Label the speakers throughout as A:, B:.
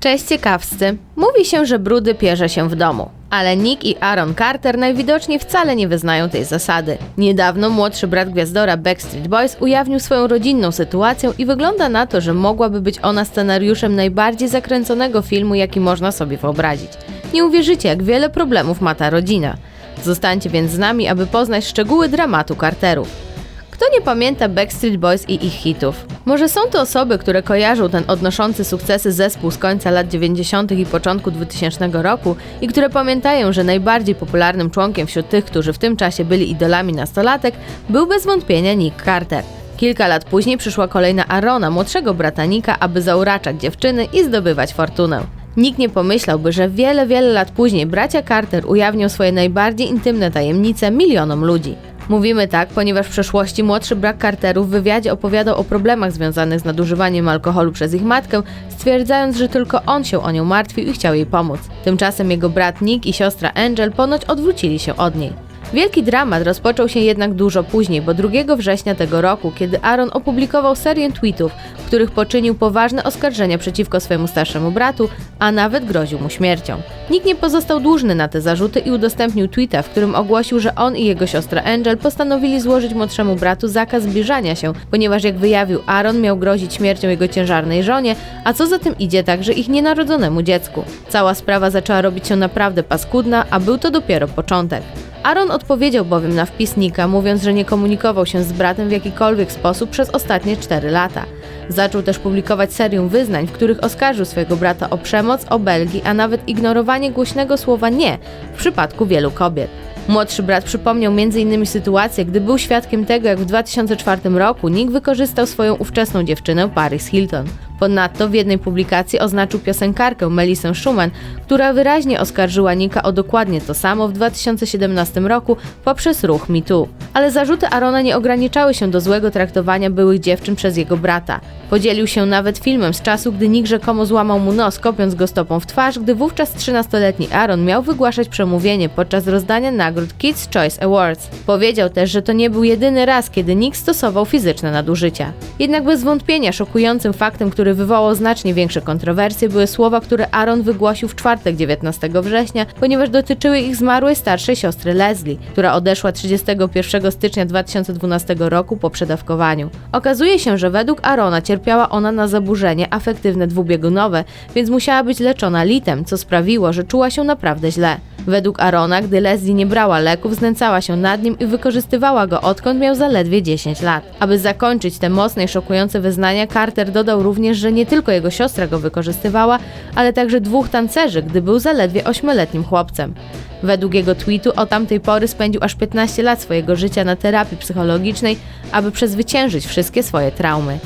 A: Cześć ciekawscy. Mówi się, że brudy pierze się w domu. Ale Nick i Aaron Carter najwidoczniej wcale nie wyznają tej zasady. Niedawno młodszy brat gwiazdora Backstreet Boys ujawnił swoją rodzinną sytuację i wygląda na to, że mogłaby być ona scenariuszem najbardziej zakręconego filmu, jaki można sobie wyobrazić. Nie uwierzycie, jak wiele problemów ma ta rodzina. Zostańcie więc z nami, aby poznać szczegóły dramatu Carterów. Kto nie pamięta Backstreet Boys i ich hitów? Może są to osoby, które kojarzą ten odnoszący sukcesy zespół z końca lat 90. i początku 2000 roku i które pamiętają, że najbardziej popularnym członkiem wśród tych, którzy w tym czasie byli idolami nastolatek, był bez wątpienia Nick Carter. Kilka lat później przyszła kolejna Arona, młodszego brata Nika, aby zauraczać dziewczyny i zdobywać fortunę. Nikt nie pomyślałby, że wiele, wiele lat później bracia Carter ujawnią swoje najbardziej intymne tajemnice milionom ludzi. Mówimy tak, ponieważ w przeszłości młodszy brat Carterów w wywiadzie opowiadał o problemach związanych z nadużywaniem alkoholu przez ich matkę, stwierdzając, że tylko on się o nią martwił i chciał jej pomóc. Tymczasem jego brat Nick i siostra Angel ponoć odwrócili się od niej. Wielki dramat rozpoczął się jednak dużo później, bo 2 września tego roku, kiedy Aaron opublikował serię tweetów, w których poczynił poważne oskarżenia przeciwko swojemu starszemu bratu, a nawet groził mu śmiercią. Nikt nie pozostał dłużny na te zarzuty i udostępnił tweeta, w którym ogłosił, że on i jego siostra Angel postanowili złożyć młodszemu bratu zakaz zbliżania się, ponieważ jak wyjawił Aaron, miał grozić śmiercią jego ciężarnej żonie, a co za tym idzie także ich nienarodzonemu dziecku. Cała sprawa zaczęła robić się naprawdę paskudna, a był to dopiero początek. Aaron odpowiedział bowiem na wpis Nika, mówiąc, że nie komunikował się z bratem w jakikolwiek sposób przez ostatnie 4 lata. Zaczął też publikować serię wyznań, w których oskarżył swojego brata o przemoc, o Belgii, a nawet ignorowanie głośnego słowa nie w przypadku wielu kobiet. Młodszy brat przypomniał m.in. sytuację, gdy był świadkiem tego, jak w 2004 roku Nick wykorzystał swoją ówczesną dziewczynę Paris Hilton. Ponadto w jednej publikacji oznaczył piosenkarkę Melisę Schumann, która wyraźnie oskarżyła Nika o dokładnie to samo w 2017 roku poprzez ruch MeToo. Ale zarzuty Arona nie ograniczały się do złego traktowania byłych dziewczyn przez jego brata. Podzielił się nawet filmem z czasu, gdy Nick rzekomo złamał mu nos, kopiąc go stopą w twarz, gdy wówczas 13-letni Aaron miał wygłaszać przemówienie podczas rozdania nagród Kids Choice Awards. Powiedział też, że to nie był jedyny raz, kiedy Nick stosował fizyczne nadużycia. Jednak bez wątpienia szokującym faktem, który wywołał znacznie większe kontrowersje, były słowa, które Aaron wygłosił w czwartek 19 września, ponieważ dotyczyły ich zmarłej starszej siostry Leslie, która odeszła 31 stycznia 2012 roku po przedawkowaniu. Okazuje się, że według Arona cierpiała ona na zaburzenie afektywne dwubiegunowe, więc musiała być leczona litem, co sprawiło, że czuła się naprawdę źle. Według Arona, gdy Leslie nie brała leków, znęcała się nad nim i wykorzystywała go odkąd miał zaledwie 10 lat. Aby zakończyć te mocne i szokujące wyznania, Carter dodał również, że nie tylko jego siostra go wykorzystywała, ale także dwóch tancerzy, gdy był zaledwie 8-letnim chłopcem. Według jego tweetu o tamtej pory spędził aż 15 lat swojego życia na terapii psychologicznej, aby przezwyciężyć wszystkie swoje traumy.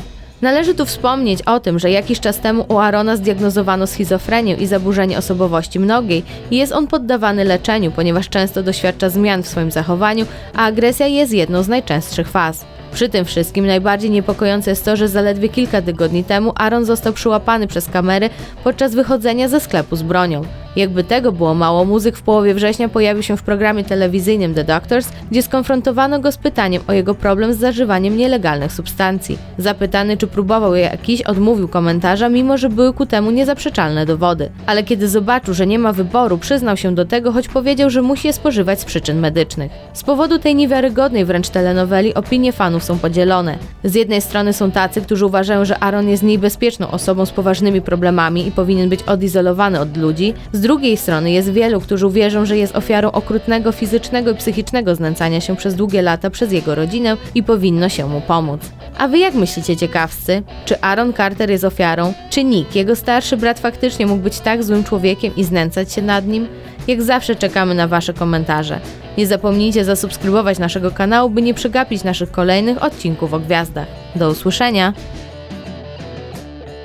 A: Należy tu wspomnieć o tym, że jakiś czas temu u Arona zdiagnozowano schizofrenię i zaburzenie osobowości mnogiej i jest on poddawany leczeniu, ponieważ często doświadcza zmian w swoim zachowaniu, a agresja jest jedną z najczęstszych faz. Przy tym wszystkim najbardziej niepokojące jest to, że zaledwie kilka tygodni temu Aaron został przyłapany przez kamery podczas wychodzenia ze sklepu z bronią. Jakby tego było mało, muzyk w połowie września pojawił się w programie telewizyjnym The Doctors, gdzie skonfrontowano go z pytaniem o jego problem z zażywaniem nielegalnych substancji. Zapytany, czy próbował je jakiś, odmówił komentarza, mimo że były ku temu niezaprzeczalne dowody. Ale kiedy zobaczył, że nie ma wyboru, przyznał się do tego, choć powiedział, że musi je spożywać z przyczyn medycznych. Z powodu tej niewiarygodnej wręcz telenoweli opinie fanów są podzielone. Z jednej strony są tacy, którzy uważają, że Aaron jest niebezpieczną osobą z poważnymi problemami i powinien być odizolowany od ludzi, z drugiej strony jest wielu, którzy wierzą, że jest ofiarą okrutnego fizycznego i psychicznego znęcania się przez długie lata przez jego rodzinę i powinno się mu pomóc. A wy jak myślicie ciekawscy? Czy Aaron Carter jest ofiarą? Czy Nick, jego starszy brat faktycznie mógł być tak złym człowiekiem i znęcać się nad nim? Jak zawsze czekamy na wasze komentarze. Nie zapomnijcie zasubskrybować naszego kanału, by nie przegapić naszych kolejnych odcinków o gwiazdach. Do usłyszenia!